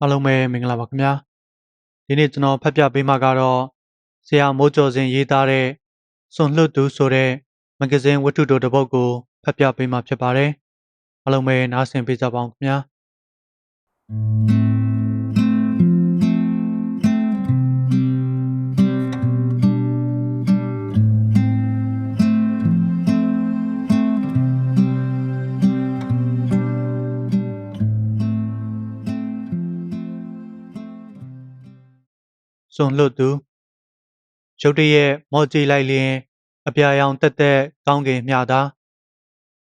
အားလုံးပဲမင်္ဂလာပါခင်ဗျာဒီနေ့ကျွန်တော်ဖတ်ပြပေးမှာကတော့ဆရာမိုးကျော်စင်ရေးသားတဲ့စွန်လွတ်သူဆိုတဲ့မဂ္ဂဇင်းဝတ္ထုတော်တစ်ပုဒ်ကိုဖတ်ပြပေးမှာဖြစ်ပါတယ်အားလုံးပဲနားဆင်ပေးကြပါအောင်ခင်ဗျာ စွန်လွတ်သူရုတ်တရက်မော်ကြည့်လိုက်လျင် အပြာရောင်တက်တက်ကောင်းကင်မျှသာ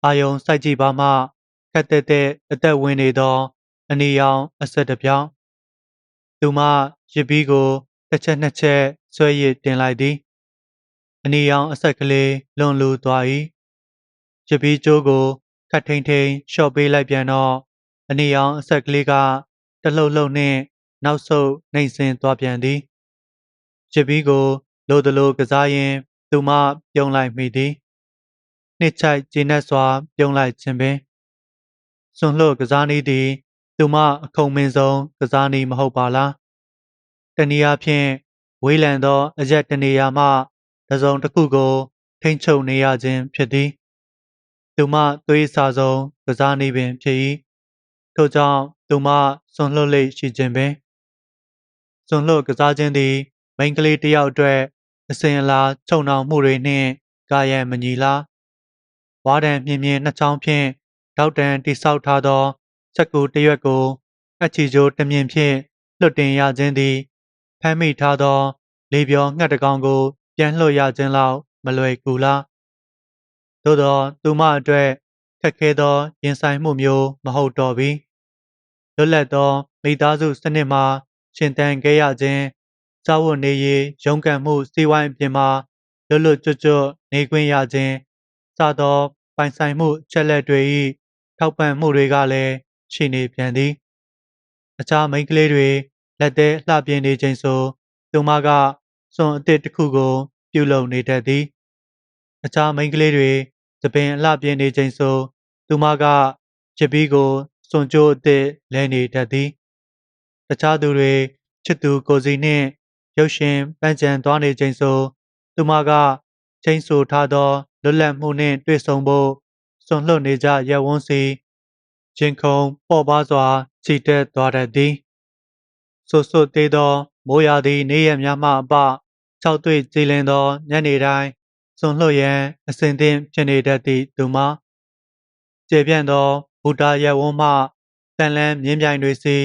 အာယုံစိုက်ကြည့်ပါမှခက်တက်တဲ့အသက်ဝင်နေသော အနီရောင်အဆက်တစ်ပြောင်းသူမရစ်ပြီးကိုတစ်ချက်နှစ်ချက်ဆွဲရစ်တင်လိုက်သည်အနီရောင်အဆက်ကလေးလွန်လူသွား၏ရစ်ပြီးကျိုးကိုခတ်ထိန်ထိန်လျှော့ပေးလိုက်ပြန်တော့အနီရောင်အဆက်ကလေးကတလှုပ်လှုပ်နှင့်နောက်ဆုတ်နှိမ့်ဆင်းသွားပြန်သည် ရစ်ပြီးကိုလိုတလိုကစားရင်းသူမပြုံးလိုက်မိသည်နှစ်ချိုက်ကျဉ်တ်စွာ ပြုံးလိုက်ခြင်းပင်စွန်လှုပ်ကစားနည်းသည် သူမအခုံမင်းဆုံးကစားနည်းမဟုတ်ပါလားတနည်းအားဖြင့်ဝေးလံသောအရက်တနေရာမှတစ်စုံတစ်ခုကို ထိမ့်ချုပ်နေရခြင်းဖြစ်သည် သူမသွေးစာဆုံးကစားနည်းပင်ဖြစ်၏ထို့ကြောင့်သူမစွန်လှုပ်လိတ်ရှိခြင်းပင်စွန်လှုပ်ကစားခြင်းသည် မိန်းကလေးတစ်ယောက်အတွက်အစဉ်အလာခြုံနှောင်မှုတွေနှင့်ကာယံမညီလားဝါဒံမြင်မြင်နှစ်ချောင်းဖြင့်တောက်တန်တိဆောက်ထားသောစက်ကူတရွက်ကိုအချီကျိုးတမြင်ဖြင့်လွတ်တင်ရခြင်းသည်ဖမ်းမိထားသော လေပြောငှက်တကောင်ကို ပြန်လွှတ်ရခြင်းလောက်မလွယ်ကူလားသို့သောသူမအတွက်ခက်ခဲသောရင်ဆိုင်မှုမျိုးမဟုတ်တော့ပြီလွတ်လပ်သောမိသားစုစနစ်မှာရှင်သန်ခဲ့ရခြင်း စားဝတ်နေရေးရုန်းကန်မှုစီးဝိုင်းအပြင်မှာလွတ်လွတ်ကျွတ်ကျွတ်နေခွင့်ရခြင်းစသောပိုင်ဆိုင်မှုချက်လက်တွေ၏ထောက်ပံ့မှုတွေကလည်းရှိနေပြန်သည်အခြားမိန်းကလေးတွေလက်သေးလှပြင်းနေခြင်းဆိုသူမကစွန်အစ်စ်တစ်ခုကို ပြုလုပ်နေတတ်သည်အခြားမိန်းကလေးတွေသပင်အလှပြင်းနေခြင်းဆိုသူမကချစ်ပြီးကိုစွန်ကြိုးအစ်စ်လဲနေတတ်သည်တခြားသူတွေချစ်သူကိုစီနှင့် ရုပ်ရှင်ပန်းချံသွားနေချိန်ဆိုသူမကချိန်ဆထားသောလွတ်လပ်မှုနှင့်တွေ့ဆုံဖို့စွန့်လွတ်နေကြရက်ဝန်းစီချင်းခုံပေါ်ပါစွာခြိတက်သွားတတ်သည်ဆွဆွသေးသောမိုးရာသီနေ့ရက်များမှအပ၆တွေ့ကြည်လင်သောညနေတိုင်းစွန့်လွတ်ရန်အစဉ်သင့်ဖြစ်နေတတ်သည့်သူမကျေပြန့်သောဘူတာရက်ဝန်းမှတန်လန်းမြင်းပြိုင်တွေစီ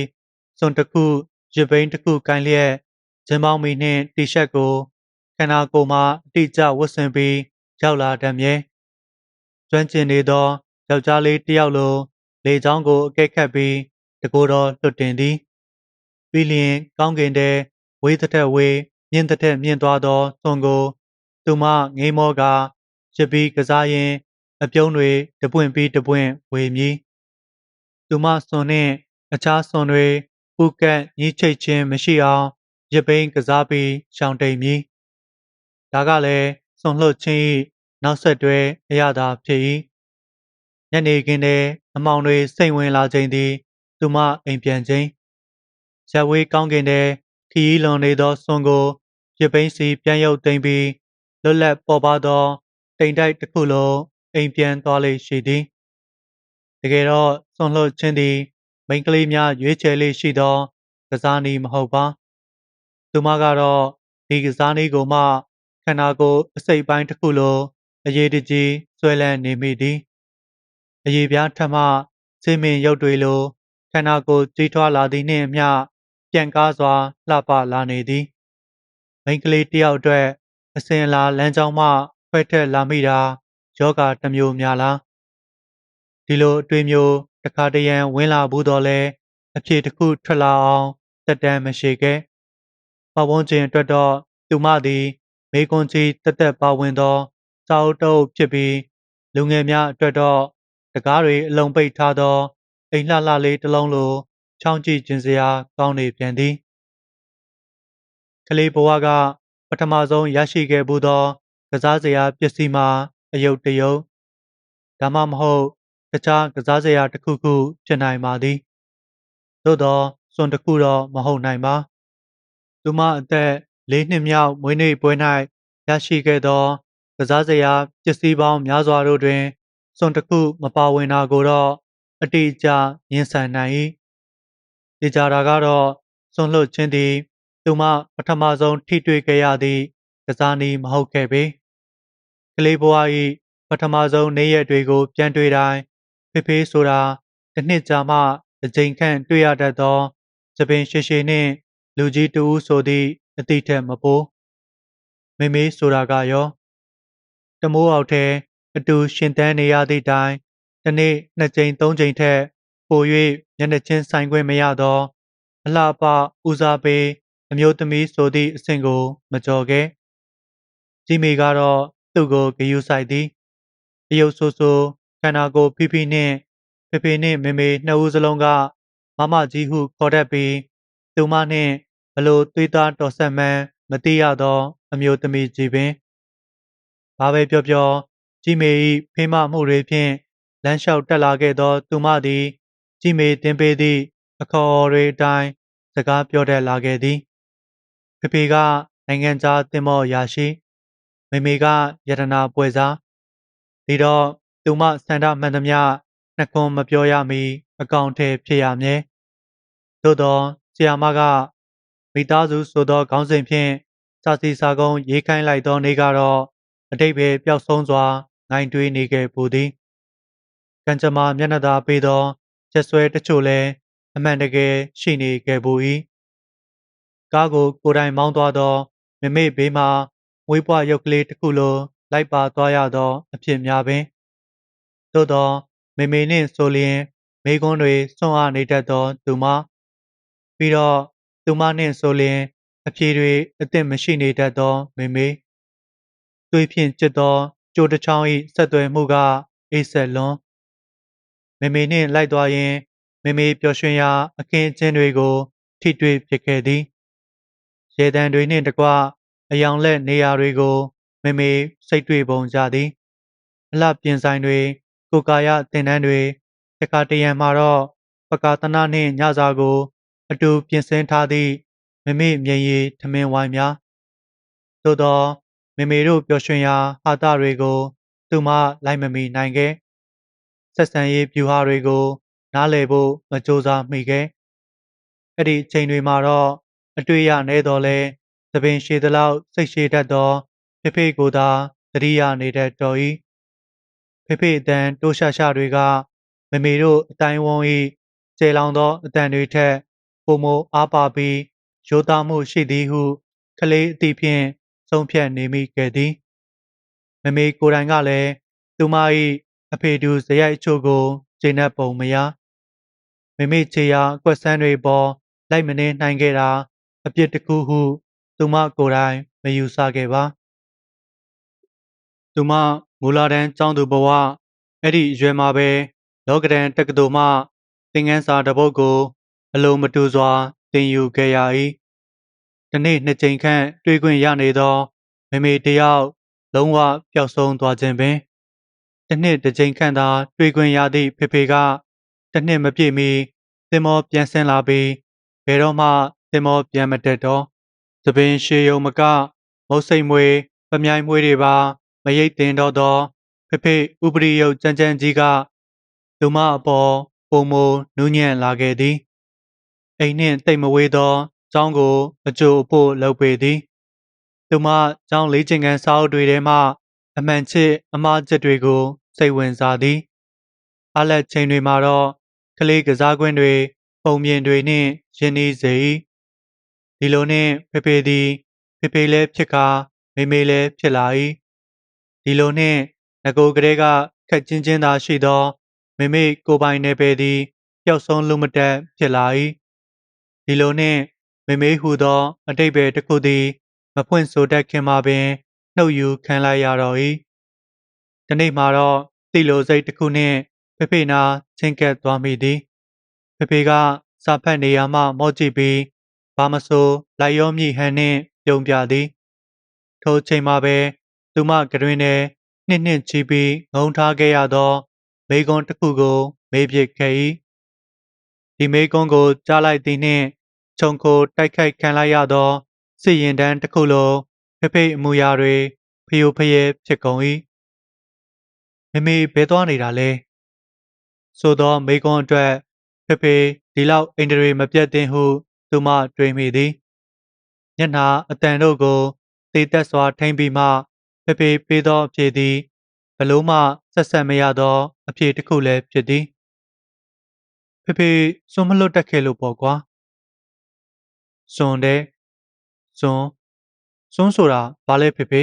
စွန်တစ်ခုရပိန်တစ်ခုကိုင်းလျက် ဂျင်းပေါင်းမီနှင့်တီရှပ်ကိုခန္ဓာကိုယ်မှအတိအကျဝတ်ဆင်ပြီးရောက်လာတတ်မြဲကျွမ်းကျင်နေသောယောက်ျားလေးတစ်ယောက်လိုလေချောင်းကိုအကဲခတ်ပြီးတကိုယ်တော်လွတ်တင်သည်ပြီးလျင်ကောင်းကင်ထဲဝေးတစ်ထက်ဝေးမြင့်တစ်ထက်မြင့်သွားသောသွန်ကို သူမငိမ်းမောကရပြီးကစားရင် အပြုံးတွေတပွင့်ပြီးတပွင့်ဝေမည်သူမစွန်နှင့်အခြားစွန်တွေပူကတ်ညှိချိတ်ခြင်းမရှိအောင် ရပိန်ကစားပြီးရှောင်တိမ်မည်ဒါကလည်းစွန်လှုပ်ခြင်း၏နောက်ဆက်တွဲအရသာဖြစ်၏ညနေခင်းတဲ့အမောင်တွေစိတ်ဝင်လာခြင်းသည် သူမအိမ်ပြန်ခြင်းရက်ဝေးကောင်းကင်တဲ့ခီးလွန်နေသောစွန်ကိုရပိန်စီပြန်ရုပ်သိမ်းပြီးလွတ်လပ်ပေါ်ပါသောတိမ်တိုက်တစ်ခုလုံးအိမ်ပြန်သွားလေရှိသည်တကယ်တော့စွန်လှုပ်ခြင်းသည်မိန်းကလေးများရွေးချယ်လေးရှိသောကစားနည်းမဟုတ်ပါ သူမကတော့ဒီကစားနည်းကိုမှခန္ဓာကိုယ်အစိတ်ပိုင်းတစ်ခုလိုအရေးတကြီးဆွဲလန်းနေမိသည်အရေးပြားထမှစေမင်ရုပ်တွေလိုခန္ဓာကိုယ်ကြီးထွားလာသည်နှင့်အမျှပြန်ကားစွာလှပလာနေသည်မိန်းကလေးတယောက်အတွက်အစင်လာလမ်းကြောင်းမှဖွက်ထက်လာမိတာယောဂတစ်မျိုးများလားဒီလိုအတွေ့မျိုးတခါတရံဝင်လာဘူးတော့လဲအဖြေတစ်ခုထွက်လာအောင်တက်တမ်းမရှိခဲ့ ပတ်ဝန်းကျင်အတွက်တော့သူမသည်မေကွန်ကြီးတက်တက်ပါဝင်သောစာအုပ်တုပ်ဖြစ်ပြီးလူငယ်များအတွက်တော့တကားတွေအလုံးပိတ်ထားသောအိမ်လှလှလေးတစ်လုံးလိုချောင်းကြည့်ခြင်းစရာကောင်းနေပြန်သည်ကလေးဘဝကပထမဆုံးရရှိခဲ့မှုသောကစားစရာပစ္စည်းမှာအယုတ်တယုတ်ဒါမှမဟုတ်တခြားကစားစရာတစ်ခုခုဖြစ်နိုင်ပါသည်သို့သောစွန်တစ်ခုတော့မဟုတ်နိုင်ပါ သူမအသက်၄နှစ်မြောက်မွေးနေ့ပွဲ၌ရရှိခဲ့သော ကစားစရာပစ္စည်းပေါင်းများစွာတို့တွင်စွန်တစ်ခုမပါဝင်တာကိုတော့အတိအကျရင်ဆိုင်နိုင်၏ဒီကြတာကတော့စွန်လွတ်ခြင်းသည်သူမပထမဆုံးထိတွေ့ခဲ့ရသည့်ကစားနည်းမဟုတ်ခဲ့ပေကလေးဘဝ၏ပထမဆုံးနေ့ရက်တွေကို ပြန်တွေ့တိုင်းဖေဖေးဆိုတာတစ်နှစ်ကြာမှတစ်ကြိမ်ခန့်တွေ့ရတတ်သောသပင်ရှည်ရှည်နှင့် လူကြီးတူဦးဆိုသည့်အသည့်ထက်မပိုမေမေဆိုတာကရောတမိုးအောက်ထဲအတူရှင်သန်နေရသည့်တိုင်တစ်နေ့နှစ်ကြိမ်သုံးကြိမ်ထက်ပို၍မျက်နှာချင်းဆိုင်ခွင့်မရသောအလှပဦးစားပေးအမျိုးသမီးဆိုသည့်အဆင့်ကိုမကြော်ခဲ့ကြီးမေကတော့သူ့ကိုဂယုဆိုင်သည်အယုတ်ဆိုးဆိုးခန္ဓာကိုယ်ဖိဖိနှင့်ဖေဖေနှင့်မေမေနှစ်ဦးစလုံးကမမကြီးဟုခေါ်တတ်ပြီး သူမနှင့်ဘလို့သွေးသားတော်ဆက်မှန်းမသိရသော အမျိုးသမီးကြီးပင်ဘာပဲပြောပြောကြည်မေ၏ဖေးမမှုတွေဖြင့်လမ်းလျှောက်တက်လာခဲ့သောသူမသည်ကြည်မေတင်ပေးသည့်အခေါ်အဝေါ်တွေအတိုင်းစကားပြောတတ်လာခဲ့သည်ဖေဖေကနိုင်ငံခြားတင်မောရာရှိမေမေကယတနာပွဲစားဒီတော့သူမစန္ဒမှန်သမျှနှခွန်မပြောရမီအကောင့်ထဲဖြစ်ရမည်သို့သောဆ ရာမကမိသားစုဆိုသောခေါင်းစဉ်ဖြင့်စာစီစာကုန်းရေးခိုင်းလိုက်သောနေ့ကတော့အတိတ်ပဲပျောက်ဆုံးစွာငိုင်းတွေးနေခဲ့ပူသည်ကံကြမ္မာမျက်နှာသာပေးသောချက်ဆွဲတချို့လည်းအမှန်တကယ်ရှိနေခဲ့ပူ၏ကားကိုကိုယ်တိုင်မောင်းသွားသောမမေဘေးမှမွေးပွားရုပ်ကလေးတစ်ခုလိုလိုက်ပါသွားရသောအဖြစ်များပင်သို့သော မေမေနှင့်ဆိုလျင်မိကွန်းတွေစွန့်အားနေတတ်သောသူမ ပြီးတော့သူမနှင့်ဆိုလျင်အဖြေတွေအသင့်မရှိနေတတ်သောမေမေသွေးဖြင့်ကျစ်သောကြိုးတစ်ချောင်း၏ဆက်သွယ်မှုကအေးဆက်လွန်မေမေနှင့်လိုက်သွားရင်မေမေပျော်ရွှင်ရာအခင်းအကျင်းတွေကို ထိတွေ့ဖြစ်ခဲ့သည်ရေတံတွေနှင့်တကွအယောင်လက်နေရာတွေကိုမေမေစိတ်တွေ့ပုံကြသည်အလှပြင်ဆိုင်တွေကိုကာယတင်တန်းတွေတခါတရံမှာတော့ပကာသနာနှင့်ညစာကို အတူပြင်ဆင်ထားသည့်မမေမြေရီထမင်းဝိုင်းများသို့သောမေမေတို့ပျော်ရွှင်ရာဟာတာတွေကို သူမလိုက်မမီနိုင်ခဲ့ဆက်ဆံရေးဗျူဟာတွေကို နားလည်ဖို့မကြိုးစားမိခဲ့အဲ့ဒီအချိန်တွေမှာတော့အတွေ့ရနေတော်လဲသပင်ရှည်သလောက်စိတ်ရှည်တတ်သောဖေဖေကိုသာသတိရနေတဲ့တော်ဤဖေဖေအတန်တိုးရှာရှာတွေက မမေတို့အတိုင်းဝုံဤကျေလောင်သောအတန်တွေထက် ပုံမအားပါပြီးရိုးသားမှုရှိသည်ဟုကလေးအသည့်ဖြင့်ဆုံးဖြတ်နေမိခဲ့သည်မမေကိုယ်တိုင်ကလည်းသူမ၏အဖေတူဇယိုက်ချို့ကိုကျေနပ်ပုံမရမမေချေရာအကွက်ဆန်းတွေပေါ်လိုက်မနေနိုင်ခဲ့တာအပြစ်တစ်ခုဟုသူမကိုယ်တိုင်မယူဆခဲ့ပါသူမမူလာတန်းကျောင်းသူဘဝအဲ့ဒီရွယ်မှာပဲလောကဒန်တက္ကသိုလ်မှသင်ခန်းစာတစ်ပုဒ်ကို အလုံးမတူစွာသင်ယူခဲ့ရ၏ဒီနေ့နှစ်ကြိမ်ခန့်တွေ့ခွင့်ရနေသောမမေတယောက်လုံးဝပျောက်ဆုံးသွားခြင်းပင်တစ်နှစ်တစ်ကြိမ်ခန့်သာတွေ့ခွင့်ရသည့်ဖေဖေကတစ်နှစ်မပြည့်မီသင်မောပြန်ဆင်းလာပြီးဘယ်တော့မှသင်မောပြန်မတက်တော့သပင်ရှေယုံမကမုတ်စိတ်မွေပမြိုင်မွေတွေပါမရိတ်တင်တော့သောဖေဖေဥပရိယုတ်ကြမ်းကြမ်းကြီးကသူမအပေါ်ပုံမနူးညံ့လာခဲ့သည် အိမ်နှင့်တိတ်မဝေးသောကျောင်းကိုအကျိုးအဖို့လုပ်ပေသည်သူမကျောင်းလေးချင်ကန်စာအုပ်တွေထဲမှအမှန်ချစ်အမှားချက်တွေကိုစိတ်ဝင်စားသည်အားလက်ချိန်တွေမှာတော့ကလေးကစားကွင်းတွေပုံမြင်တွေနှင့်ရင်းနှီးစေ၏ဒီလိုနှင့်ဖေဖေသည်ဖေဖေလည်းဖြစ်ကာမေမေလည်းဖြစ်လာ၏ဒီလိုနှင့်ငကိုကလေးကခက်ချင်းချင်းသာရှိသောမိမိကိုပိုင်နေပေသည်ပျောက်ဆုံးလူမတက်ဖြစ်လာ၏ ဒီလိုနှင့်မိမိဟူသော အတိတ်ပဲတစ်ခုသည် မဖွင့်ဆိုတတ်ခင်မှာပင်နှုတ်ယူခံလိုက်ရတော့၏ဒီနေ့မှာတော့တိလိုစိတ်တစ်ခုနှင့်ဖေဖေနာချင်းကပ်သွားမိသည်ဖေဖေကစာဖတ်နေရမှမော့ကြည့်ပြီးဘာမဆိုလိုက်ရောမြည်ဟန်နှင့်ပြုံးပြသည်ထိုချိန်မှာပဲသူမကတွင်ထဲနှစ်နှစ်ချီပြီးငုံထားခဲ့ရသော မိကွန်တစ်ခုကို မေးပစ်ခဲ့၏ ဒီဒီမေကွန်းကိုကြားလိုက်သည်နှင့်ခြုံခိုတိုက်ခိုက်ခံလိုက်ရသောစစ်ရင်တန်းတစ်ခုလုံးဖိဖိအမူအရာတွေဖျို့ဖျဲဖြစ်ကုန်၏မမေဘဲသွားနေတာလဲဆိုသောမေကွန်းအတွက်ဖိဖိဒီလောက်အင်တရီမပြတ်သင့်ဟု သူမတွေးမိသည်ညနာအတန်တို့ကိုသေသက်စွာထိမ့်ပြီးမှဖိဖိပေးသောအဖြေသည်ဘလို့မှဆက်ဆက်မရသောအဖြေတစ်ခုလည်းဖြစ်သည် ဖေဖေစွန်မလွတ်တက်ခဲ့လို့ပေါ့ကွာစွန်တဲ့စွန်စွန်ဆိုတာဘာလဲဖေဖေ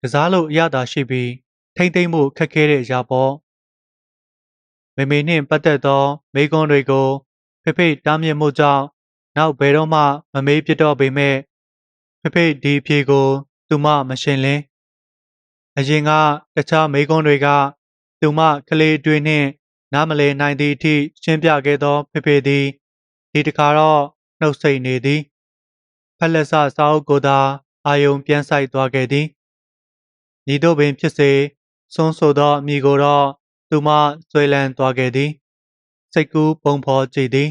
ကစားလို့အရသာရှိပြီးထိမ့်သိမ့်မှုခက်ခဲတဲ့အရာပေါ့မေမေနှင့်ပတ်သက်သော မိကွန်းတွေကိုဖေဖေတားမြစ်မှုကြောင့်နောက်ဘယ်တော့မှမမေးပြတော့ပေမဲ့ဖေဖေဒီအဖြေကို သူမမရှင်းလင်းအရင်ကတခြားမိကွန်းတွေက သူမကလေးတွေနှင့် နားမလည်နိုင်သည့်အထိရှင်းပြခဲ့သောဖေဖေသည်ဒီတခါတော့နှုတ်ဆက်နေသည်ဖက်လက်ဆစာအုပ်ကိုသာအာယုံပြန်ဆိုင်သွားခဲ့သည်ညီတို့ပင်ဖြစ်စေဆွန်းဆိုသောအမိကိုတော့သူမဆွဲလန်းသွားခဲ့သည်စိတ်ကူးပုံဖော်ကြည့်သည်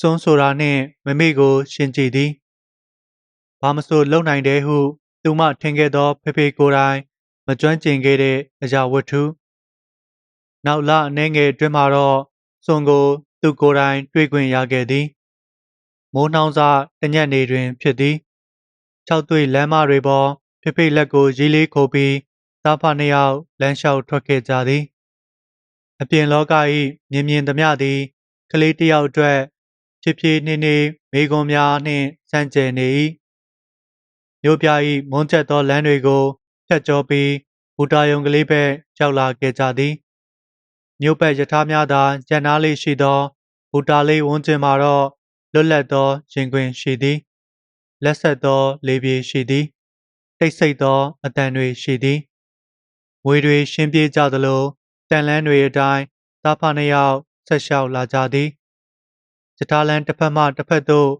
ဆွန်းဆိုတာနှင့်မမေကိုရှင်းကြည့်သည်ဘာမဆိုလုံနိုင်တယ်ဟု သူမထင်ခဲ့သောဖေဖေကိုယ်တိုင်မကျွမ်းကျင်ခဲ့တဲ့အရာဝတ္ထု နောက်လအနေငယ်အတွင်းမှာတော့စွန်ကိုသူကိုယ်တိုင်တွေ့ခွင့်ရခဲ့သည်မိုးနှောင်းစားတညက်နေတွင်ဖြစ်သည်၆သွေးလမ်းမတွေပေါ်ဖိဖိလက်ကိုရေးလေးခိုပြီးသားဖနှစ်ယောက်လမ်းလျှောက်ထွက်ခဲ့ကြသည်အပြင်လောက၏မြင်မြင်သမျှသည်ကလေးတစ်ယောက်အတွက်ဖြစ်ဖြစ်နေနေမိကွန်များနှင့်ဆန့်ကျင်နေ၏မြို့ပြ၏မွန်းကျက်သောလမ်းတွေကိုဖြတ်ကျော်ပြီးဘူတာယုံကလေးဘက်ရောက်လာခဲ့ကြသည် မြို့ပတ်ယထာများသာရန်နာလေးရှိသောဘူတာလေးဝန်းကျင်မှာတော့လွတ်လပ်သောရင်ခွင်ရှိသည်လက်ဆက်သောလေပြေရှိသည်တိတ်ဆိတ်သောအတန်တွေရှိသည်ငွေတွေရှင်းပြေးကြသလိုတန်လန်းတွေအတိုင်းသားဖနှစ်ယောက်ဆက်လျှောက်လာကြသည်ယထာလန်တစ်ဖက်မှတစ်ဖက်သို့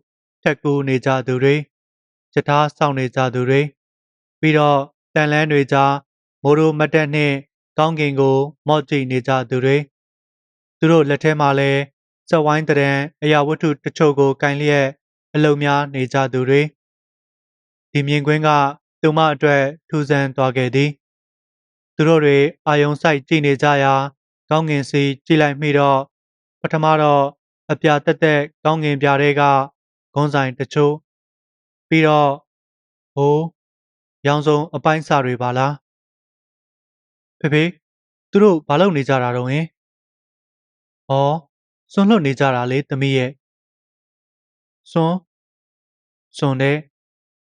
ထက်ကူနေကြသူတွေယထာဆောင်နေကြသူတွေပြီးတော့တန်လန်းတွေကြားမိုးရိုးမတက်နှင့် ကောင်းကင်ကို မော့ကြည့်နေကြသူတွေသူတို့လက်ထဲမှာလည်းစက်ဝိုင်းတရံအရာဝတ္ထုတချို့ကိုကင်လျက်အလုံများနေကြသူတွေဒီမြင်ကွင်းကသူမအတွက်ထူးဆန်းသွားခဲ့သည် သူတို့တွေအာယုံဆိုင်ကြည့်နေကြရာကောင်းကင်စီကြည့်လိုက်မိတော့ပထမတော့အပြာတက်တက်ကောင်းကင်ပြားတွေကဂုံးဆိုင်တချို့ပြီးတော့ဟိုးရောင်စုံအပိုင်းစာတွေပါလား ဖေဖေသူတို့ဘာလုပ်နေကြတာတော့ဟင်။ဩစွန့်လွတ်နေကြတာလေသမီးရဲ့။စွန့်စွန့်တဲ့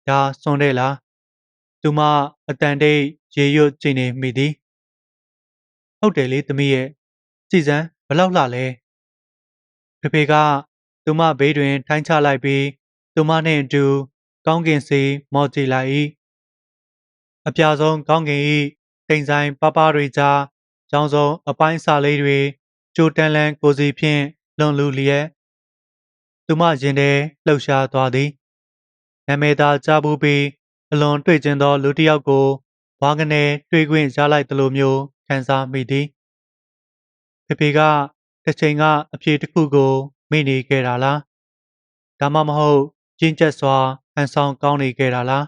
ဒါစွန့်တဲ့လား။သူမအတန်တိတ်ရေရွတ်ကြည့်နေမိသည်။ဟုတ်တယ်လေသမီးရဲ့ကြည်စမ်းဘလောက်လှလဲ။ဖေဖေကသူမဘေးတွင် ထိုင်းချလိုက်ပြီးသူမနှင့်အတူ ကောင်းကင်စီမော်ကြည့်လိုက်၏။အပြာဆုံးကောင်းကင်၏ တိမ်ဆိုင်ပပတွေကြားကြောင်စုံအပိုင်းစာလေးတွေကြိုတန်လန်ကိုစီဖြင့်လွန်လူလျက်သူမရင်ထဲလှုပ်ရှားသွားသည်နာမည်သာကြားဘူးပြီးအလွန်တွေ့ကျင်သော လူတစ်ယောက်ကိုဘွားကနေတွေ့ခွင့်ရလိုက်သလိုမျိုးခံစားမိသည်ဖေဖေကတစ်ချိန်ကအဖြေတစ်ခုကိုမိနေခဲ့တာလားဒါမှမဟုတ်ကျင်းကျက်စွာဟန်ဆောင်ကောင်းနေခဲ့တာလား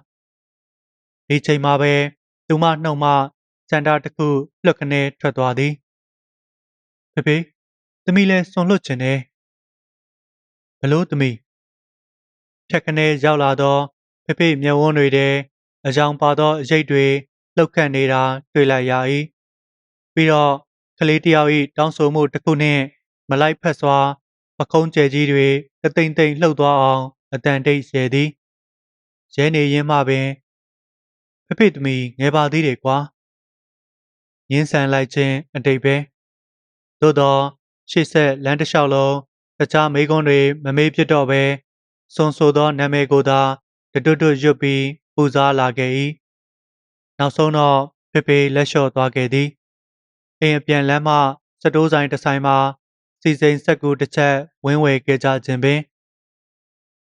ဒီချိန်မှာပဲသူမနှုတ်မှ စန္ဒတစ်ခုလွတ်ခနဲထွက်သွားသည်ဖေဖေသမီးလဲစွန်လွတ်ခြင်းနဲ့ဘလို့သမီးဖြက်ခနဲရောက်လာတော့ဖေဖေမျက်ဝန်းတွေထဲအကြောင်ပါသောအရိတ်တွေလှုပ်ခတ်နေတာတွေ့လိုက်ရ၏ပြီးတော့ကလေးတယောက်၏တောင်းဆိုမှုတစ်ခုနှင့်မလိုက်ဖက်စွာပကုံးကျဲကြီးတွေတသိမ့်သိမ့်လှုပ်သွားအောင်အတန်တိတ်ရဲသည်ရဲနေရင်းမှပင်ဖေဖေသမီးငယ်ပါသေးတယ်ကွာ ငင်းဆန်လိုက်ခြင်းအတိတ်ပဲသို့သောရှေ့ဆက်လမ်းတစ်လျှောက်လုံးတခြားမိကုန်းတွေမမေးဖြစ်တော့ပဲစွန်ဆိုသောနာမည်ကိုသာတတွတ်တွတ်ရွတ်ပြီးပူဇော်လာခဲ့၏နောက်ဆုံးတော့ဖေဖေလက်လျှော့သွားခဲ့သည်အိမ်အပြန်လမ်းမှစတိုးဆိုင်တစ်ဆိုင်မှာစီစိန်ဆက်ကူတစ်ချက်ဝင်းဝယ်ခဲ့ကြခြင်းပင်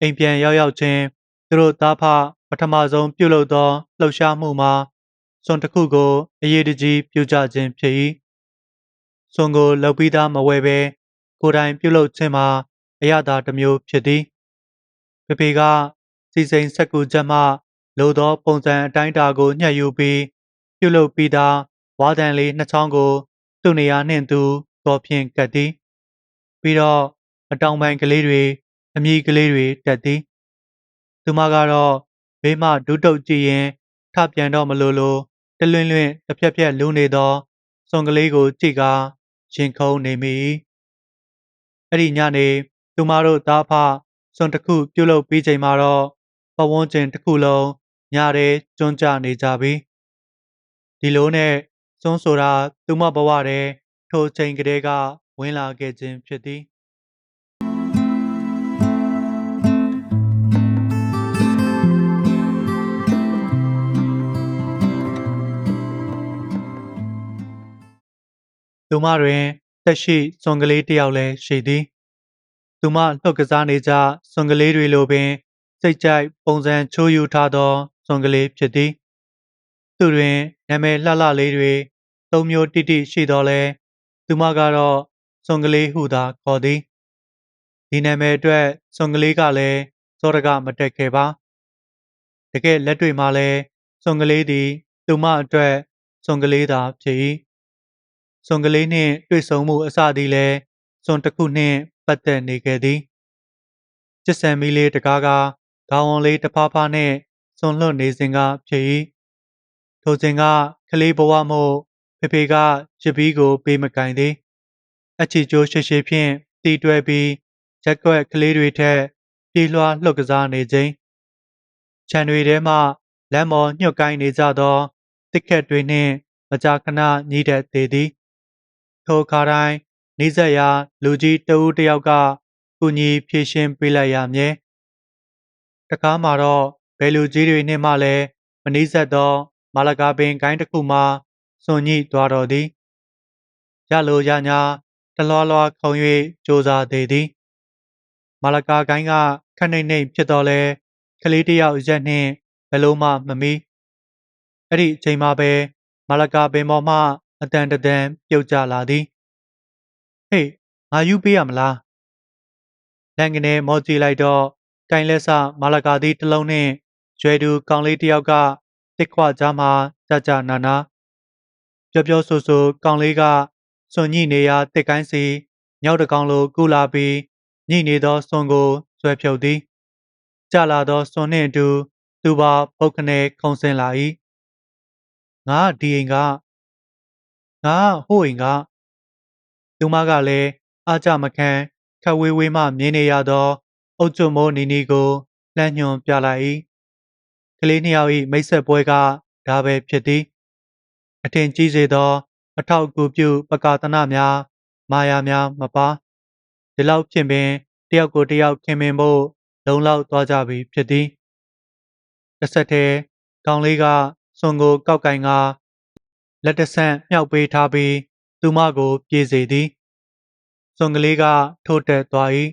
အိမ်ပြန်ရောက်ရောက်ချင်းသူတို့သားဖပထမဆုံးပြုလုပ်သောလှုပ်ရှားမှုမှာ စွန်တစ်ခုကိုအရေးတကြီးပြုကြခြင်းဖြစ်၏စွန်ကိုလှုပ်ပြီးသားမဝဲပဲကိုယ်တိုင်ပြုလုပ်ခြင်းမှာအရသာတစ်မျိုးဖြစ်သည်ဖေဖေကစီစိန်ဆက်ကူချက်မှလိုသောပုံစံအတိုင်းအတာကိုညှက်ယူပြီးပြုလုပ်ပြီးသားဝါဒန်လေးနှစ်ချောင်းကိုသူ့နေရာနှင့်သူတော်ဖြင့်ကတ်သည်ပြီးတော့အတောင်ပံကလေးတွေအမြည်ကလေးတွေတက်သည်သူမကတော့ဘေးမှဒုတုတ်ကြည့်ရင်ထပြန်တော့မလို့လို့ တလွင်လွင်တစ်ဖြက်ဖြက်လူးနေသောစွန်ကလေးကိုကြည့်ကာရင်ခုန်နေမိအဲ့ဒီညနေသူမတို့သားဖစွန်တစ်ခုပြုတ်လုပြီးချိန်မှာတော့ပဝန်းကျင်တစ်ခုလုံးညရဲကျွန်းကြနေကြပြီဒီလိုနဲ့စွန်းဆိုတာသူမဘဝတဲ့ထိုချိန်ကလေးကဝင်လာခဲ့ခြင်းဖြစ်သည် သူမတွင်သက်ရှိစွန်ကလေးတစ်ယောက်လည်းရှိသည်သူမလှုပ်ကစားနေကြစွန်ကလေးတွေလိုပင်စိတ်ကြိုက်ပုံစံချိုးယူထားသောစွန်ကလေးဖြစ်သည်သူတွင်နာမည်လှလှလေးတွေသုံးမျိုးတိတိရှိတော်လဲသူမကတော့စွန်ကလေးဟုသာခေါ်သည်ဒီနာမည်အတွက်စွန်ကလေးကလည်းစောတကမတက်ခဲ့ပါတကယ်လက်တွေ့မှာလဲစွန်ကလေးသည်သူမအတွက်စွန်ကလေးသာဖြစ်၏ စွန်ကလေးနှင့်တွေ့ဆုံမှုအစသည်လဲစွန်တစ်ခုနှင့်ပတ်သက်နေခဲ့သည်ကျစ်ဆန်မီလေးတကားကခေါင်းဝလေးတဖားဖားနှင့်စွန်လွတ်နေစဉ်ကဖြစ်၏ထိုစဉ်ကကလေးဘဝမို့ဖေဖေကရပီးကိုပေးမကင်သည်အချီကျိုးရှိရှိဖြင့်တီးတွဲပြီးရက်ကွက်ကလေးတွေထက်ပြေးလွှားလှုပ်ကစားနေခြင်းခြံတွေထဲမှလမ်းပေါ်ညှို့ကိုင်းနေကြသောတစ်ခက်တွေနှင့်မကြာခဏညီးတတ်သေးသည် ထိုအခါတိုင်းနှိစက်ရာလူကြီးတဦးတယောက်ကကုညီဖြည့်ရှင်းပေးလိုက်ရမည်တကားမှာတော့ဘယ်လူကြီးတွေနှင့်မှလည်းမနှိစက်သောမာလကာပင်ကိုင်းတစ်ခုမှစွန်ညိသွားတော်သည်ရလိုရညာတလွားလွားခုံ၍ကြိုးစားသေးသည်မာလကာကိုင်းကခက်နှိမ့်နှိမ့်ဖြစ်တော်လဲကလေးတယောက်ရက်နှင့်ဘယ်လိုမှမမီအဲ့ဒီအချိန်မှာပဲမာလကာပင်ပေါ်မှ အတန်တန်ပြုတ်ကျလာသည်ဟေးငါယူပေးရမလားလန်ကနေမော်ကြည့်လိုက်တော့ကိုင်လက်ဆမာလကာသီးတစ်လုံးနှင့်ရွယ်သူကောင်လေးတစ်ယောက်ကတစ်ခွကြားမှာကြကြနာနာပျော်ပျော်ဆူဆူကောင်လေးကစွန်ညိနေရာတစ်ကိုင်းစီညောက်တကောင်လိုကူလာပြီးညိနေသောစွန်ကိုဆွဲဖြုတ်သည်ကြလာသောစွန်နှင့်အတူသူပါပုတ်ခနဲခုံဆင်းလာ၏ငါဒီအိမ်က ငါဟိုအိမ်ကသူမကလည်းအားကြမခံခက်ဝေးဝေးမှမြင်နေရသော အုတ်ကျွမိုးနီနီကိုလှမ်းညွန်ပြလိုက်၏ကလေးနှစ်ယောက်၏မိတ်ဆက်ပွဲကဒါပဲဖြစ်သည်အထင်ကြီးစေသော အထောက်အကူပြုပကာသနာများမာယာများမပါဒီလောက်ဖြင့်ပင်တယောက်ကိုတယောက်ခင်မင်ဖို့လုံလောက်သွားကြပြီဖြစ်သည်တစ်ဆက်တည်းကောင်းလေးကစွန်ကိုကောက်ကင်က လက်တဆန့်မြောက်ပေးထားပြီး သူမကို ပြေးစေသည်စွန်ကလေးကထိုးတက်သွား၏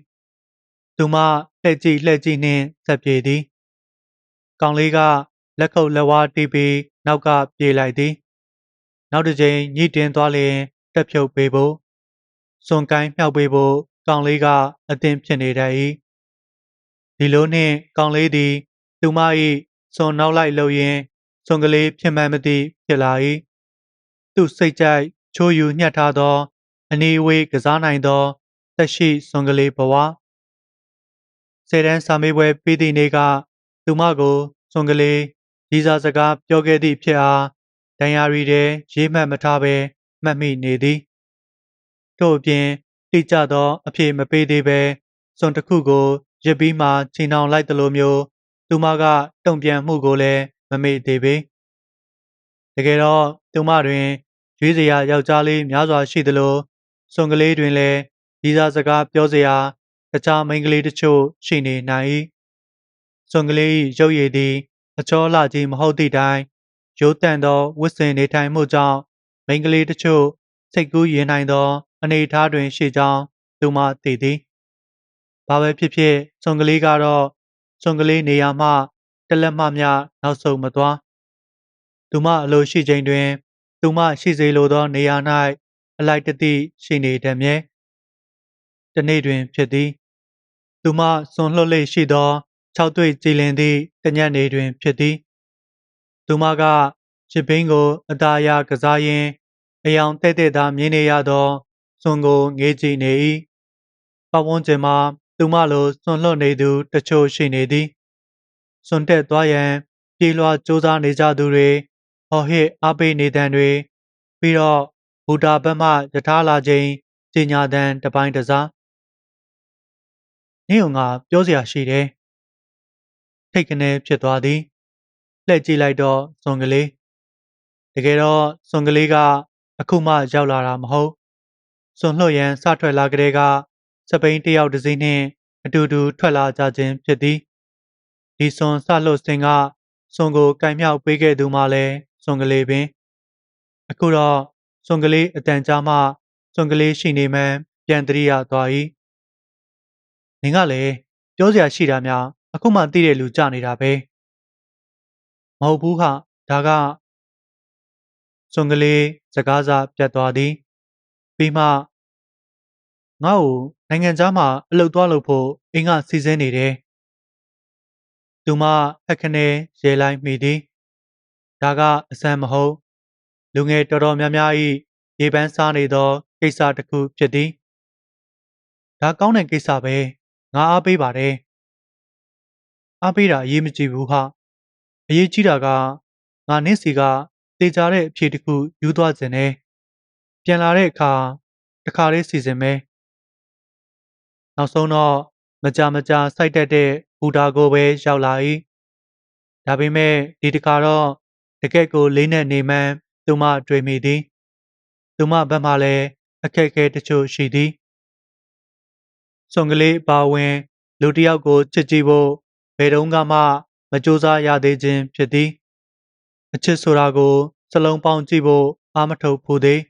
သူမလှည့်ကြည့်လှည့်ကြည့်နှင့်ဆက်ပြေးသည်ကောင်လေးကလက်ခုပ်လက်ဝါးတီးပြီးနောက်ကပြေးလိုက်သည်နောက်တစ်ချိန်ညှိတင်းသွားလျင်တက်ဖြုတ်ပေးဖို့စွန်ကိုင်းမြောက်ပေးဖို့ကောင်လေးကအသင်ဖြစ်နေတတ်၏ဒီလိုနှင့်ကောင်လေးသည် သူမ၏စွန်နောက်လိုက်လှုပ်ရင်းစွန်ကလေးဖြစ်မှန်းမသိဖြစ်လာ၏ သူစိတ်ကြိုက်ချိုးယူညှက်ထားသော အနေဝေးကစားနိုင်သောသက်ရှိစွန်ကလေးဘဝဆယ်တန်းစာမေးပွဲပြီးသည့်နေ့ကသူမကိုစွန်ကလေးဒီစာစကားပြောခဲ့သည့်ဖြစ်အားဒဏ်ရာရီထဲရေးမှတ်မထားဘဲမှတ်မိနေသည်ထို့အပြင်တိကျသောအဖြစ်မပေးသေးဘဲစွန်တစ်ခုကိုရစ်ပြီးမှချိန်နှောင်လိုက်သလိုမျိုးသူမကတုံ့ပြန်မှုကိုလည်းမမေ့သေးပေတကယ်တော့ သူမတွင်ရွေးစရာယောက်ျားလေးများစွာရှိသလိုစွန်ကလေးတွင်လည်းဒီစာစကားပြောစရာတခြားမိန်းကလေးတချို့ရှိနေနိုင်၏စွန်ကလေး၏ရုပ်ရည်သည်အချောလှကြီးမဟုတ်သည့်တိုင်ရိုးတန့်သောဝတ်ဆင်နေထိုင်မှုကြောင့်မိန်းကလေးတချို့စိတ်ကူးရင်နိုင်သော အနေအထားတွင်ရှိကြောင်းသူမသိသည်ဘာပဲဖြစ်ဖြစ်စွန်ကလေးကတော့စွန်ကလေးနေရာမှတလက်မှမျှနောက်ဆုံးမသွား သူမအလိုရှိချိန်တွင် သူမရှိစေလိုသောနေရာ၌အလိုက်တသိရှိနေတတ်မြဲတစ်နေ့တွင်ဖြစ်သည် သူမစွန်လှုပ်လေရှိသောခြောက်သွေ့ကြည်လင်သည့်တညက်နေတွင်ဖြစ်သည် သူမကချစ်ဘင်းကို အသာအရကစားရင်းအယောင်တဲ့တဲ့သာမြင်နေရသောစွန်ကိုငေးကြည့်နေ၏ပတ်ဝန်းကျင်မှာသူမလိုစွန်လှုပ်နေသူတချို့ရှိနေသည်စွန်တက်သွားရန်ပြေးလွှားစူးစမ်းနေကြသူတွေ ဟော်ဟစ်အားပေးနေတံတွေပြီးတော့ဘူတာဘက်မှယထာလာခြင်းစင်ညာတန်တပိုင်းတစားနေုံကပြောစရာရှိတယ်ထိတ်ကနေဖြစ်သွားသည်လှည့်ကြည့်လိုက်တော့စွန်ကလေးတကယ်တော့စွန်ကလေးကအခုမှရောက်လာတာမဟုတ်စွန်လှုပ်ရန်စထွက်လာကလေးကစပိန်တယောက်တစ်စီးနှင့်အတူတူထွက်လာကြခြင်းဖြစ်သည်ဒီစွန်စလှုပ်စင်ကစွန်ကိုကင်မြောက်ပေးခဲ့သူမှလည်း စွန်ကလေးပင်အခုတော့စွန်ကလေးအတန်ကြားမှစွန်ကလေးရှိနေမှန်းပြန်တရိယာသွား၏နင်ကလည်းပြောစရာရှိတာများအခုမှသိတဲ့လူကြနေတာပဲမဟုတ်ဘူးဟာဒါကစွန်ကလေးစကားစားပြတ်သွားသည်ပြီးမှငါ့ကိုနိုင်ငံသားမှာအလုပ်သွားလုပ်ဖို့အင်းကစီစဉ်နေတယ်သူမအခက်ခဲရဲလိုက်မိသည် ဒါကအဆန်းမဟုတ်လူငယ်တော်တော်များများ၏ရေပန်းစားနေသောကိစ္စတစ်ခုဖြစ်သည်ဒါကောင်းတဲ့ကိစ္စပဲငါအားပေးပါတယ်အားပေးတာအရေးမကြီးဘူးဟာအရေးကြီးတာကငါနင့်စီကတေချာတဲ့အဖြေတစ်ခုယူသွားခြင်းနဲ့ပြန်လာတဲ့အခါတခါလေးစီစဉ်မယ်နောက်ဆုံးတော့မကြမကြစိုက်တက်တဲ့ဘူတာကိုပဲရောက်လာ၏ဒါပေမဲ့ဒီတခါတော့ တကက်ကိုလေးနဲ့နေမှန်းသူမတွေ့မိသည်သူမဘက်မှလည်းအခက်အခဲတချို့ရှိသည်စွန်ကလေးပါဝင်လူတစ်ယောက်ကိုချစ်ကြည့်ဖို့ဘယ်တော့မှမကြိုးစားရသေးခြင်းဖြစ်သည်အချစ်ဆိုတာကိုစလုံးပေါင်းကြည့်ဖို့အာမထုတ်ဘူးသည်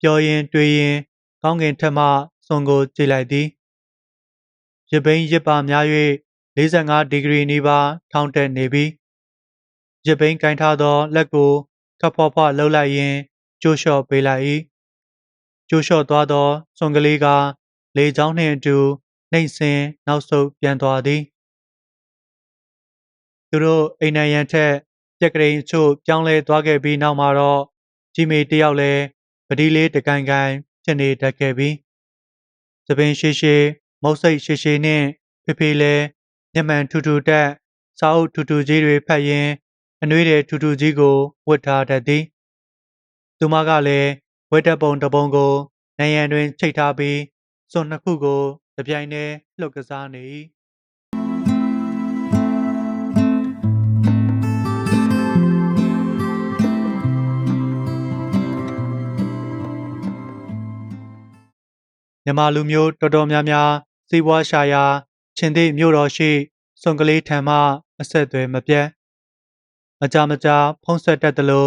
ပြောရင်တွေးရင်ကောင်းကင်ထက်မှစွန်ကိုကြည့်လိုက်သည်ရပိန်ရစ်ပါများ၍45ဒီဂရီနီးပါးထောင်းတက်နေပြီး ရပိန်ကင်ထားသောလက်ကိုခပ်ဖွားဖွားလှုပ်လိုက်ရင်းကျိုးလျှော့ပေးလိုက်၏ကျိုးလျှော့သွားသောစွန်ကလေးကလေချောင်းနှင့်အတူနှိမ့်ဆင်းနောက်ဆုတ်ပြန်သွားသည်သူတို့အိမ်နံရန်ထက်ပြက်ကလေးချို့ပြောင်းလဲသွားခဲ့ပြီးနောက်မှာတော့ဂျီမီတယောက်လည်းပတိလေးတကန်ကန်ဖြစ်နေတတ်ခဲ့ပြီးသပင်ရှိရှိမုတ်စိတ်ရှိရှိနှင့်ဖေဖေလည်းမျက်မှန်ထူထူတက်စာအုပ်ထူထူကြီးတွေဖတ်ရင်း အနှွေးတဲ့ထူထူကြီးကိုဝတ်ထားတတ်သည်သူမကလည်းဝတ်တက်ပုံတပုံကိုနိုင်ရန်တွင်ချိတ်ထားပြီးစွန်နှစ်ခုကိုတပြိုင်တည်းလှုပ်ကစားနေ၏မြန်မာလူမျိုးတော်တော်များများစီးပွားရှာရာချင်းသည့်မြို့တော်ရှိစွန်ကလေးထံမှအဆက်အသွယ်မပြတ် မကြမကြဖုံးဆက်တတ်သလို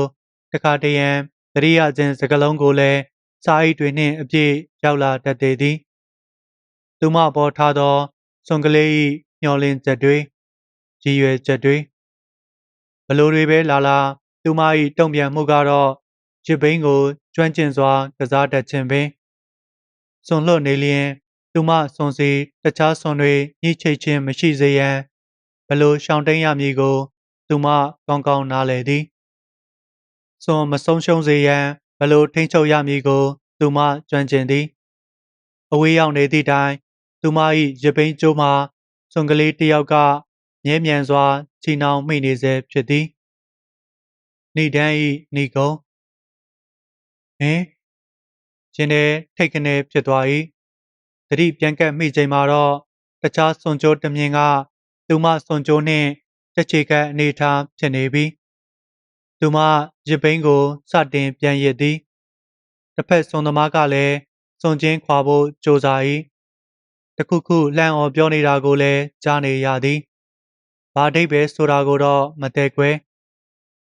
တခါတရံတရိယာချင်းစကလုံးကိုလည်းစာအိတ်တွေနှင့်အပြည့်ရောက်လာတတ်သေးသည်သူမပေါ်ထားသောစွန်ကလေး၏မျောလင်းချက်တွေကြည်ရွယ်ချက်တွေဘလိုတွေပဲလာလာသူမ၏တုံ့ပြန်မှုကတော့ချစ်ဘိန်းကိုကျွမ်းကျင်စွာကစားတတ်ခြင်းပင်စွန်လွတ်နေလျင်သူမစွန်စီတခြားစွန်တွေညှိချိတ်ခြင်းမရှိစေရန်ဘလို့ရှောင်တိန်ရမည်ကို သူမကောင်းကောင်းနားလည်သည်စွန်မဆုံးရှုံးစေရန်ဘလို့ထိန်းချုပ်ရမည်ကို သူမကြွန့်ကျင်သည် အဝေးရောက်နေသည့်တိုင်သူမ၏ရပိန်ကျိုးမှာစွန်ကလေးတစ်ယောက်ကမြဲမြံစွာချီနှောင်မိနေစေဖြစ်သည်နေတန်း၏နေကုံဟင်ရှင်တဲ့ထိတ်ခနဲဖြစ်သွား၏တတိပြန်ကပ်မိချိန်မှာတော့တခြားစွန်ကြိုးတမြင်ကသူမစွန်ကြိုးနှင့် တက်ချေကပ်အနေထားဖြစ်နေပြီသူမရစ်ဘိန်းကိုစတင်ပြန်ရစ်သည်တစ်ဖက်စွန်သမားကလည်းစွန်ချင်းခွာဖို့ကြိုးစား၏တခုခုလှမ်းအောင်ပြောနေတာကိုလည်းကြားနေရသည်ဘာဒိတ်ပဲဆိုတာကိုတော့မတဲခွဲ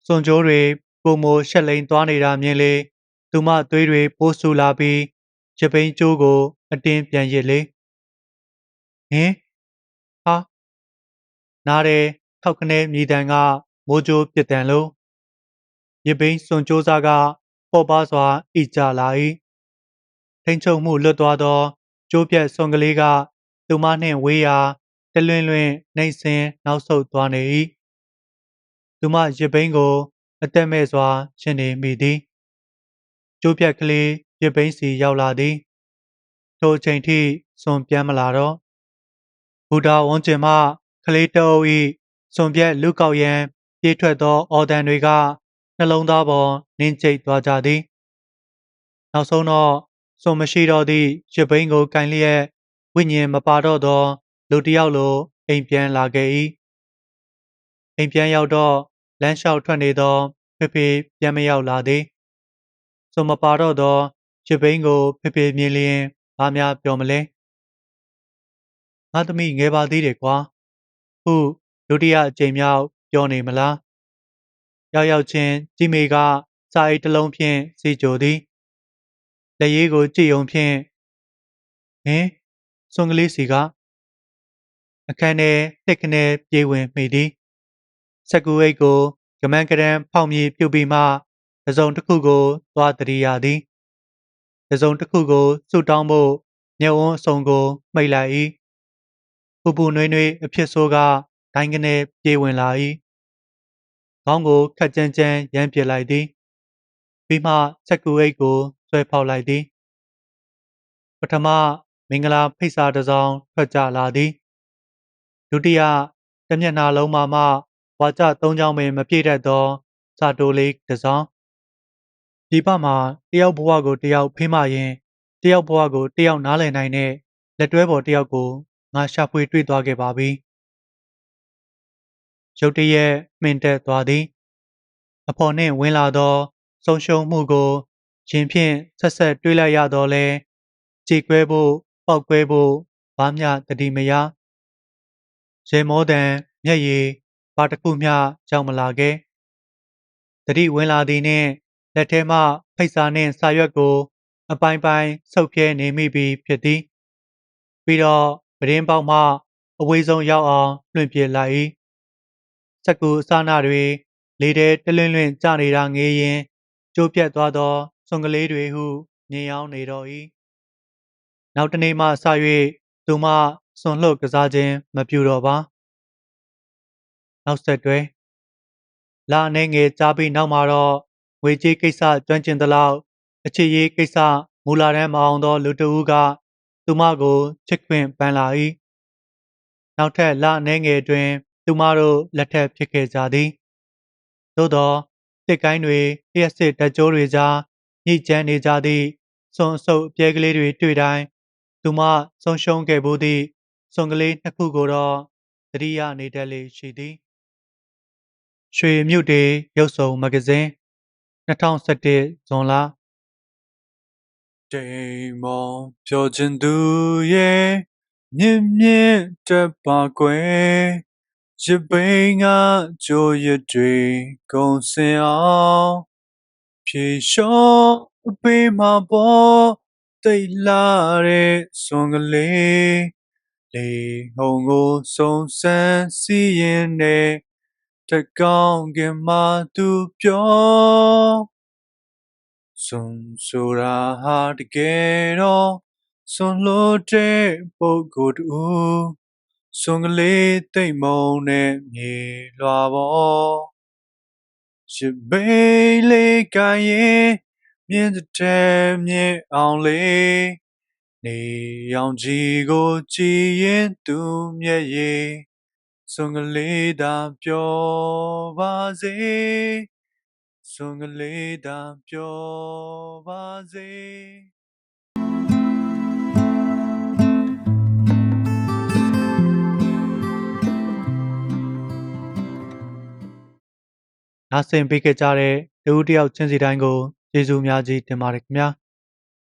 စွန်ကြိုးတွေပုံမိုရှက်လိန်သွားနေတာမြင်လေသူမသွေးတွေပိုးဆူလာပြီးရပိန်ကျိုးကို အတင်းပြန်ရစ်လေဟင်ဟာနားတယ် ထောက်ခနဲမြည်တံကမိုးကြိုးပြစ်တံလို့ရပိန်စွန်ကြိုးစားကပေါ်ပါစွာဣကြလာ၏ထိန်ချုံမှုလွတ်သွားသောကျိုးပြက်စွန်ကလေးကသူမနှင့်ဝေးရာတလွင်လွင်နှိမ့်စင်နောက်ဆုတ်သွားနေ၏သူမရစ်ဘိန်းကို အသက်မဲ့စွာရှင်နေမိသည်ကျိုးပြက်ကလေးရစ်ဘိန်းစီရောက်လာသည်ထိုအချိန်ထိစွန်ပြန်မလာတော့ဘူတာဝန်းကျင်မှကလေးတအုပ်၏ စွန်ပြက်လူကောက်ရန်ပြေးထွက်သောအော်တန်တွေကနှလုံးသားပေါ်နင်းကျိတ်သွားကြသည်နောက်ဆုံးတော့စွန်မရှိတော့သည့်ရစ်ဘိန်းကိုကင်လျက်ဝိညာဉ်မပါတော့သောလူတစ်ယောက်လိုအိမ်ပြန်လာခဲ့၏အိမ်ပြန်ရောက်တော့လမ်းလျှောက်ထွက်နေသောဖေဖေပြန်မရောက်လာသည်စွန်မပါတော့သောရစ်ဘိန်းကိုဖေဖေမြင်လျင်ဘာများပြောမလဲငါသမီးငယ်ပါသေးတယ်ကွာဟု ဒုတိယအကြိမ်မြောက်ပြောနေမလားရောက်ရောက်ချင်းကြည်မေကစာအိတ်တစ်လုံးဖြင့်စီကြိုသည်လက်ရည်ကိုကြည့်ုံဖြင့်ဟင်စွန်ကလေးစီကအခန်းထဲတစ်ခနဲပြေးဝင်မိသည်စက်ကူအိတ်ကိုကမန်းကရန်ဖောက်မြေပြုတ်ပြီးမှတစုံတစ်ခုကိုသွားတရိရသည်တစုံတစ်ခုကိုစုတောင်းဖို့မျက်ဝန်းအစုံကိုမှိတ်လိုက်၏ပူပူနွေးနွေးအဖြစ်ဆိုးက ဒိုင်းကနေပြေးဝင်လာ၏ခေါင်းကိုခက်ကြမ်းကြမ်းရမ်းပစ်လိုက်သည်ပြီးမှစက်ကူအိတ်ကိုဆွဲဖောက်လိုက်သည်ပထမမင်္ဂလာဖိတ်စာတစ်စောင်ထွက်ကြလာသည်ဒုတိယတမျက်နှာလုံးမှမှဝါကြသုံးချောင်းပင်မပြည့်တတ်သောစာတိုလေးတစ်စောင်ဒီပမှာတယောက်ဘဝကိုတယောက်ဖေးမရင်တယောက်ဘဝကိုတယောက်နားလည်နိုင်တဲ့လက်တွဲပေါ်တယောက်ကိုငါရှာဖွေတွေ့သွားခဲ့ပါပြီ ရုတ်တရက်မှင်တက်သွားသည် အဖော်နှင့်ဝင်လာသောဆုံးရှုံးမှုကိုရင်ဖြင့်ဆက်ဆက်တွေးလိုက်ရတော့လဲကြေကွဲဖို့ပောက်ကွဲဖို့ဘာမျှတတိမရရေမောတန်မျက်ရည်ဘာတစ်ခုမျှကြောက်မလာခဲ့တတိဝင်လာသည်နှင့်လက်ထဲမှဖိတ်စာနှင့်စာရွက်ကို အပိုင်းပိုင်းဆုပ်ဖြဲနေမိပြီးဖြစ်သည် ပြီးတော့ပရင်းပေါက်မှအဝေးဆုံးရောက်အောင်လွှင့်ပြလိုက်၏ စက်ကူအစနာတွေလေထဲတလွင်လွင်ကျနေတာငေးရင်ကျိုးပြတ်သွားသောစွန်ကလေးတွေဟုမြင်ရောက်နေတော့၏နောက်တနေ့မှစ၍သူမစွန်လှုပ်ကစားခြင်းမပြုတော့ပါနောက်ဆက်တွဲလာအနေငယ်ကြားပြီးနောက်မှာတော့ငွေကြေးကိစ္စကျွမ်းကျင်သလောက်အချစ်ရေးကိစ္စမူလာတန်းမအောင်သောလူတဦးကသူမကိုချစ်ခွင့်ပန်းလာ၏နောက်ထပ်လအနေငယ်တွင် သူမတို့လက်ထပ်ဖြစ်ခဲ့ကြသည်သို့သောတစ်ကိုင်းတွေလျှက်စစ်တကြိုးတွေကြားညှိကျန်းနေကြသည့်စွန်အဆုပ်အပြဲကလေးတွေတွေ့တိုင်းသူမဆုံးရှုံးခဲ့ဖို့သည့်စွန်ကလေးနှစ်ခုကိုတော့သတိရနေတတ်လေရှိသည်ရွှေမြုပ်တေရုပ်ဆောင်မဂဇင်း2017ဇွန်လတိမ်မောင်ပြောခြင်းသူရဲ့မြင့်မြင့်တက်ပါကွယ် ရပိန်ကကြိုရတွေကုံစင်အောင်ဖြေလျှော့အပေးမှာပေါ်တိတ်လာတဲ့စွန်ကလေးလေဟုံကိုစုံစမ်းစီရင်နဲ့တကောင်းကင်မှာသူပြောစွန်ဆိုတာဟာတကယ်တော့စွန်လို့တဲ့ပုဂ္ဂိုလ်တူ စွန်ကလေးတိတ်မုံနဲ့မြေလွာပေါ်ရှစ်ဘိလေးကရင်မြင်းတဲ့မြင်းအောင်လေးနေရောင်ကြီးကိုကြည်ရင်သူမျက်ရည်စွန်ကလေးသာပြောပါစေစွန်ကလေးသာပြောပါစေ နားဆင်ပေးခဲ့ကြတဲ့တဦးတယောက်ချင်းစီတိုင်းကိုကျေးဇူးများကြီးတင်ပါတယ်ခင်ဗျာ။